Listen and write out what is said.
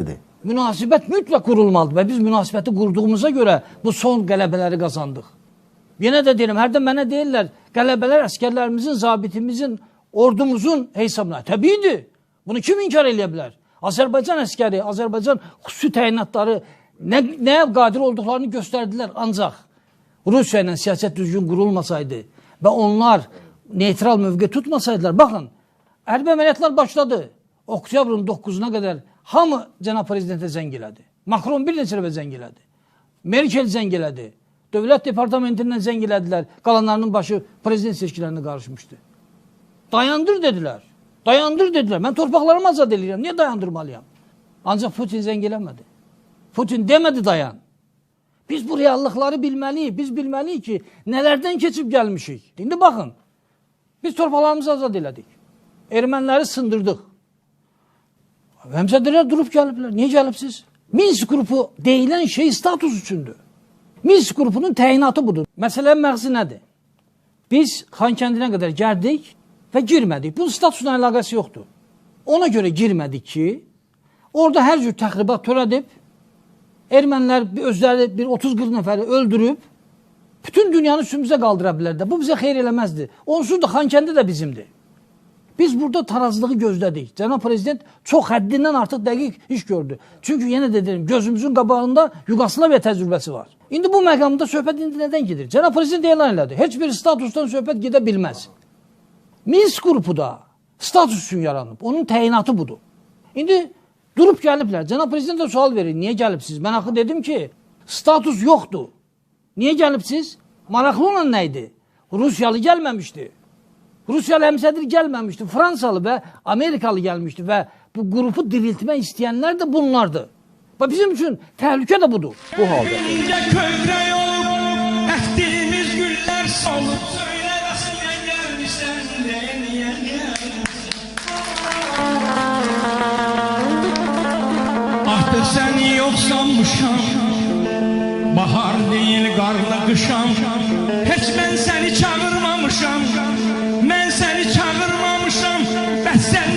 dedi. Münasibət mütləq qurulmalıdır və biz münasibəti qurduğumuza görə bu son qələbələri qazandıq. Yenə də deyirəm, hərdən mənə deyirlər, qələbələr əskərlərimizin, zabitimizin, ordumuzun hesabına. Təbiidir. Bunu kim inkar edə bilər? Azərbaycan əskəri, Azərbaycan xüsusi təyinatları nə, nəyə qadir olduqlarını göstərdilər. Ancaq Rusiya ilə düzgün qurulmasaydı və onlar neytral mövqe tutmasaydılar, baxın, hərbi əməliyyatlar başladı. Oktyabrın 9-una qədər hamı cənab prezidentə zəng elədi. Makron bir neçə elədi. Merkel zəng elədi. Dövlət departamentindən zəng elədilər. Qalanlarının başı prezident seçkilərinə qarışmışdı. Dayandır dedilər. Dayandır dedilər. Mən torpaqlarımı azad edirəm. Niyə dayandırmalıyam? Ancaq Putin zəng eləmədi. Putin demədi dayan. Biz bu reallıqları bilməliyik. Biz bilməliyik ki, nələrdən keçib gəlmişik. İndi baxın. Biz torpaqlarımızı azad elədik. Erməniləri sındırdıq. Həmzədələr durub gəliblər. Niyə gəlibsiz? Minsk qrupu deyilən şey status üçündür. Minsk qrupunun təyinatı budur. Məsələnin məğzi nədir? Biz Xankəndinə qədər gəldik və girmədik. Bunun statusla əlaqəsi yoxdur. Ona görə girmədik ki, orada hər cür təxribat törədib, ermənilər özləri bir 30-40 nəfəri öldürüb, bütün dünyanı üstümüzə qaldıra bilərdi. Bu bizə xeyir eləməzdi. Onsuz da Xankəndi də bizimdir. Biz burada tarazlığı gözlədik. Cənab prezident çox həddindən artıq dəqiq iş gördü. Çünki yenə də deyirəm, gözümüzün qabağında Yugoslaviya təcrübəsi var. İndi bu məqamda söhbət indi nədən gedir? Cənab prezident elan elədi. Heç bir statusdan söhbət gedə bilməz. Da status üçün yaranıb. Onun təyinatı budur. İndi durub gəliblər. Cənab prezident də sual verir. Niyə gəlibsiz? Mən axı dedim ki, status yoxdur. Niyə gəlibsiz? Maraqlı olan nə idi? Rusiyalı. Rusiyalı həmsədir gəlməmişdi. Fransalı və Amerikalı gəlmişdi və bu qrupu diriltmək istəyənlər də bunlardır. Və bizim üçün təhlükə də budur. Bu halde de seni yok sanmışam Bahar değil karlı kışam that said